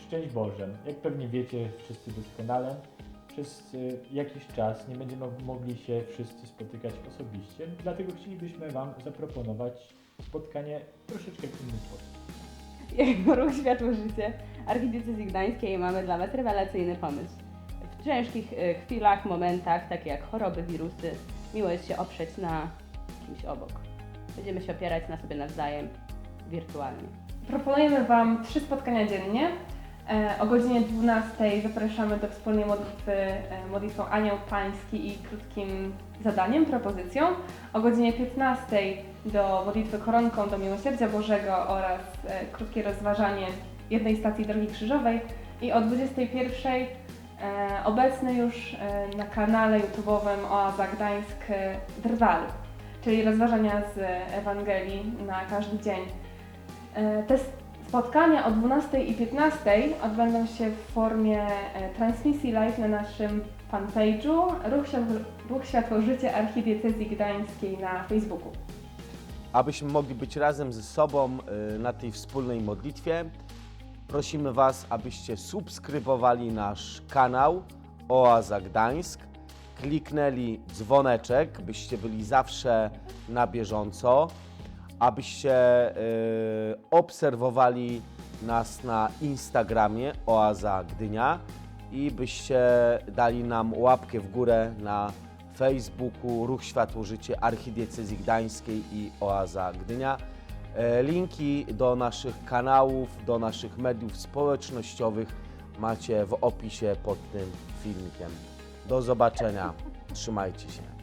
szczęść Boże, jak pewnie wiecie wszyscy doskonale, przez y, jakiś czas nie będziemy mogli się wszyscy spotykać osobiście, dlatego chcielibyśmy Wam zaproponować spotkanie troszeczkę w inny sposób. Jako ruch Światło Życie Archidiecezji Gdańskiej mamy dla Was rewelacyjny pomysł. W ciężkich e, chwilach, momentach, takie jak choroby, wirusy, miło jest się oprzeć na kimś obok. Będziemy się opierać na sobie nawzajem wirtualnie. Proponujemy Wam trzy spotkania dziennie. E, O godzinie 12 zapraszamy do wspólnej modlitwy e, modlitwą Anioł Pański i krótkim zadaniem, propozycją. O godzinie 15 do modlitwy koronką do Miłosierdzia Bożego oraz e, krótkie rozważanie jednej stacji Drogi Krzyżowej. I o 21 e, obecny już na kanale YouTube'owym Oaza Gdańsk Drwal, czyli rozważania z Ewangelii na każdy dzień. Te spotkania o 12 i 15 odbędą się w formie e, transmisji live na naszym fanpage'u Ruch, Ruch Światło Życie Archidiecezji Gdańskiej na Facebooku. Abyśmy mogli być razem ze sobą y, na tej wspólnej modlitwie, prosimy Was, abyście subskrybowali nasz kanał Oaza Gdańsk, kliknęli dzwoneczek, byście byli zawsze na bieżąco, abyście y, obserwowali nas na Instagramie Oaza Gdynia i byście dali nam łapkę w górę na Facebooku Ruch Światło Życie Archidiecezji Gdańskiej i Oaza Gdynia. E, Linki do naszych kanałów, do naszych mediów społecznościowych macie w opisie pod tym filmikiem. Do zobaczenia. Trzymajcie się.